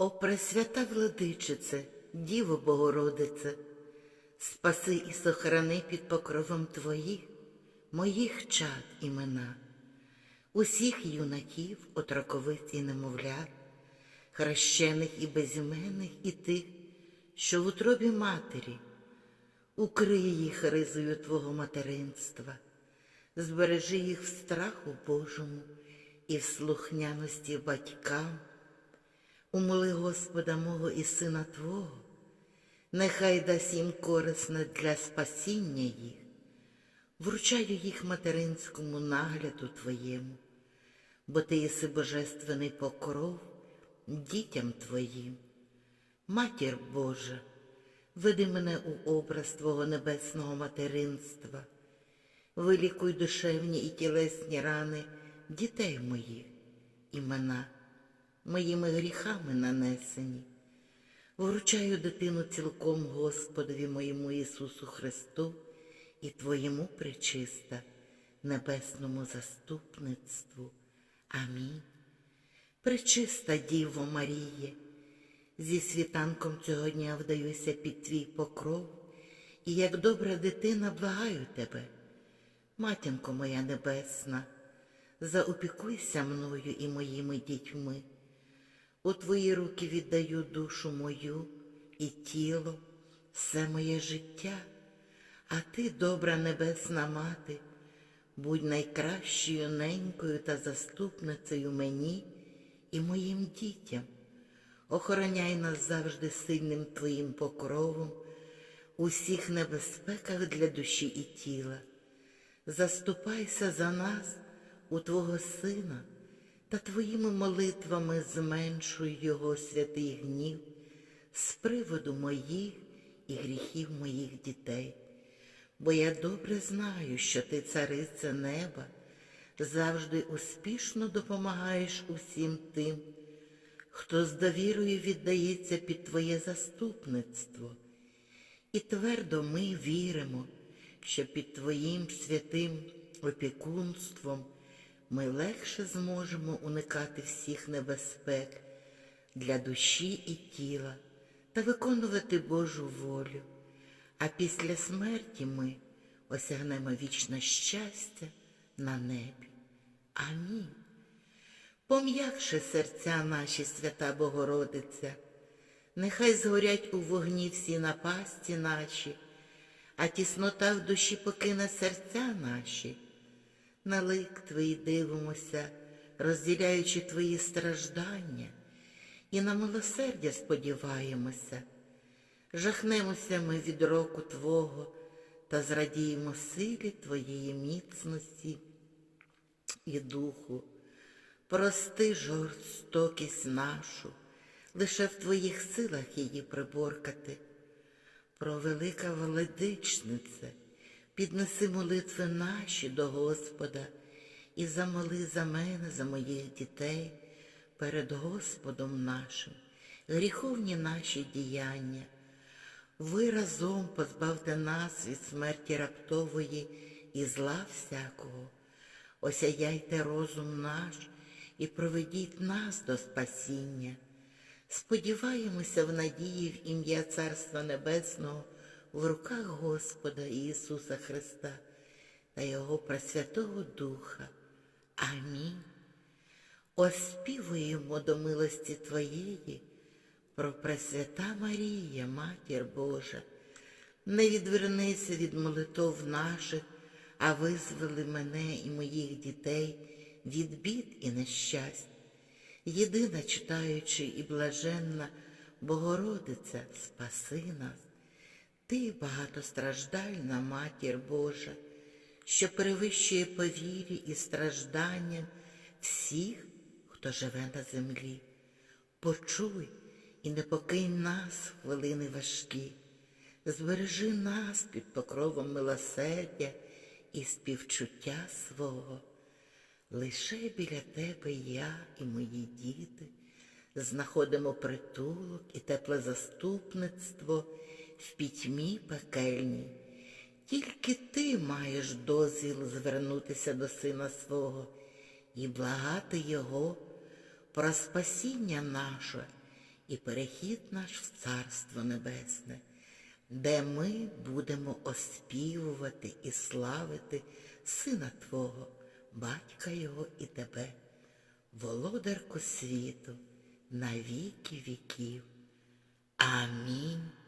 О Пресвята Владичице, Діво Богородице, спаси і сохрани під покровом Твоїх, моїх чад імена, усіх юнаків, отроковиць і немовлят, хрещених і безіменних, і тих, що в утробі матері, укрий їх ризою Твого материнства, збережи їх в страху Божому і в слухняності батькам. Умоли Господа мого і Сина Твого, нехай дасть їм корисне для спасіння їх, вручаю їх материнському нагляду Твоєму, бо Ти єси божественний покров дітям Твоїм. Матір Божа, веди мене у образ Твого небесного материнства, вилікуй душевні і тілесні рани дітей моїх, імена моїми гріхами нанесені. Вручаю дитину цілком Господові моєму Ісусу Христу і Твоєму причиста, небесному заступництву. Амінь. Пречиста Діво Маріє, зі світанком цього дня вдаюся під твій покров, і як добра дитина благаю тебе, матінко моя небесна, заопікуйся мною і моїми дітьми. У твої руки віддаю душу мою і тіло, все моє життя, а ти, добра небесна мати, будь найкращою ненькою та заступницею мені і моїм дітям. Охороняй нас завжди сильним Твоїм покровом у всіх небезпеках для душі і тіла. Заступайся за нас у Твого Сина та Твоїми молитвами зменшуй Його святий гнів з приводу моїх і гріхів моїх дітей. Бо я добре знаю, що ти, цариця неба, завжди успішно допомагаєш усім тим, хто з довірою віддається під Твоє заступництво. І твердо ми віримо, що під Твоїм святим опікунством ми легше зможемо уникати всіх небезпек для душі і тіла та виконувати Божу волю, а після смерті ми осягнемо вічне щастя на небі. Амінь. Пом'якши серця наші, свята Богородиця, нехай згорять у вогні всі напасті наші, а тіснота в душі покине серця наші. На лик Твій дивимося, розділяючи Твої страждання, і на милосердя сподіваємося. Жахнемося ми від року Твого та зрадіємо силі Твоєї міцності і духу. Прости жорстокість нашу, лише в Твоїх силах її приборкати. Про велика владичнице, піднеси молитви наші до Господа і замоли за мене, за моїх дітей перед Господом нашим, гріховні наші діяння. Ви разом позбавте нас від смерті раптової і зла всякого, осяяйте розум наш і проведіть нас до спасіння. Сподіваємося в надії в ім'я Царства Небесного в руках Господа Ісуса Христа та Його Пресвятого Духа. Амінь. Оспівуємо до милості Твоєї про Пресвята Марія, Матір Божа. Не відвернися від молитов наших, а визволи мене і моїх дітей від бід і нещасть. Єдина читаючи і блаженна Богородиця, спаси нас. Ти багатостраждальна Матір Божа, що перевищує по вірі і стражданням всіх, хто живе на землі. Почуй і не покинь нас хвилини важкі, збережи нас під покровом милосердя і співчуття свого. Лише біля тебе я і мої діти знаходимо притулок і тепле заступництво в пітьмі пекельній. Тільки ти маєш дозвіл звернутися до сина свого і благати Його про спасіння наше і перехід наш в Царство Небесне, де ми будемо оспівувати і славити Сина Твого, Батька Його і Тебе, володарку світу, на віки віків. Амінь.